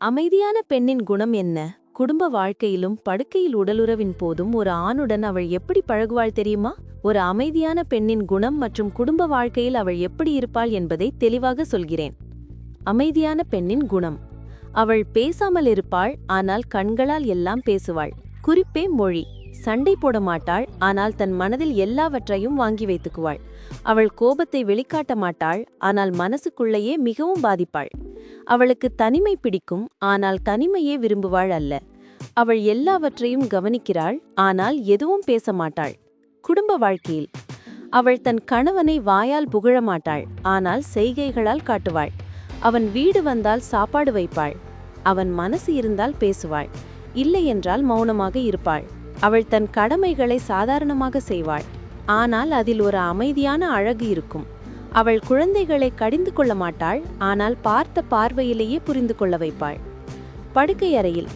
அமைதியான பெண்ணின் குணம் என்ன? குடும்ப வாழ்க்கையிலும் படுக்கையில் உடலுறவின் போதும் ஒரு ஆணுடன் அவள் எப்படி பழகுவாள் தெரியுமா? ஒரு அமைதியான பெண்ணின் குணம் மற்றும் குடும்ப வாழ்க்கையில் அவள் எப்படி இருப்பாள் என்பதை தெளிவாக சொல்கிறேன். அமைதியான பெண்ணின் குணம். அவள் பேசாமல் இருப்பாள் ஆனால் கண்களால் எல்லாம் பேசுவாள். குறிப்பே மொழி. சண்டை போட மாட்டாள் ஆனால் தன் மனதில் எல்லாவற்றையும் வாங்கி வைத்துக்குவாள். அவள் கோபத்தை வெளிக்காட்ட மாட்டாள் ஆனால் மனசுக்குள்ளேயே மிகவும் பாதிப்பாள். அவளுக்கு தனிமை பிடிக்கும் ஆனால் தனிமையே விரும்புவாள் அல்ல. அவள் எல்லாவற்றையும் கவனிக்கிறாள் ஆனால் எதுவும் பேச மாட்டாள். குடும்ப வாழ்க்கையில் அவள் தன் கணவனை வாயால் புகழ மாட்டாள் ஆனால் செய்கைகளால் காட்டுவாள். அவன் வீடு வந்தால் சாப்பாடு வைப்பாள் அவன் மனசு இருந்தால் பேசுவாள் இல்லை என்றால் மௌனமாக இருப்பாள். அவள் தன் கடமைகளை சாதாரணமாக செய்வாள் ஆனால் அதில் ஒரு அமைதியான அழகு இருக்கும். அவள் குழந்தைகளை கடிந்து கொள்ள மாட்டாள் ஆனால் பார்த்த பார்வையிலேயே புரிந்து கொள்ள வைப்பாள். படுக்கை அறையில்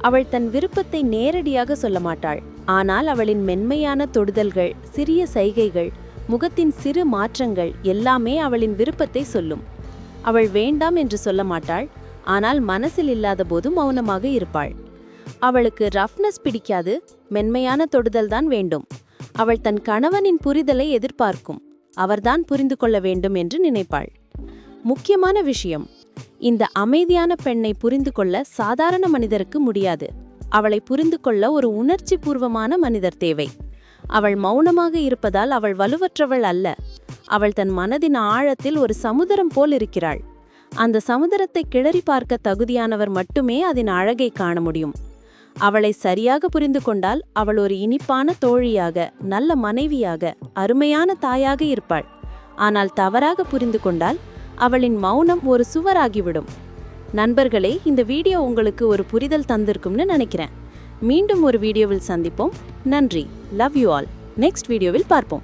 அவள் தன் விருப்பத்தை நேரடியாக சொல்ல மாட்டாள் ஆனால் அவளின் மென்மையான தொடுதல்கள் சிறிய சைகைகள் முகத்தின் சிறு மாற்றங்கள் எல்லாமே அவளின் விருப்பத்தை சொல்லும். அவள் வேண்டாம் என்று சொல்ல மாட்டாள் ஆனால் மனசில் இல்லாத போது மௌனமாக இருப்பாள். அவளுக்கு ரஃப்னஸ் பிடிக்காது மென்மையான தொடுதல் தான் வேண்டும். அவள் தன் கணவனின் புரிதலை எதிர்பார்க்கும். அவர்தான் புரிந்து கொள்ள வேண்டும் என்று நினைப்பாள். முக்கியமான விஷயம் இந்த அமைதியான பெண்ணை புரிந்து கொள்ள சாதாரண மனிதருக்கு முடியாது. அவளை புரிந்து கொள்ள ஒரு உணர்ச்சி பூர்வமான மனிதர் தேவை. அவள் மௌனமாக இருப்பதால் அவள் வலுவற்றவள் அல்ல. அவள் தன் மனதின் ஆழத்தில் ஒரு சமுதிரம் போல் இருக்கிறாள். அந்த சமுதிரத்தை கிளறி பார்க்க தகுதியானவர் மட்டுமே அதன் அழகை காண முடியும். அவளை சரியாக புரிந்து கொண்டால் அவள் ஒரு இனிப்பான தோழியாக நல்ல மனைவியாக அருமையான தாயாக இருப்பாள். ஆனால் தவறாக புரிந்து கொண்டால் அவளின் மௌனம் ஒரு சுவராகிவிடும். நண்பர்களே இந்த வீடியோ உங்களுக்கு ஒரு புரிதல் தந்திருக்கும்னு நினைக்கிறேன். மீண்டும் ஒரு வீடியோவில் சந்திப்போம். நன்றி. லவ் யூ ஆல் நெக்ஸ்ட் வீடியோவில் பார்ப்போம்.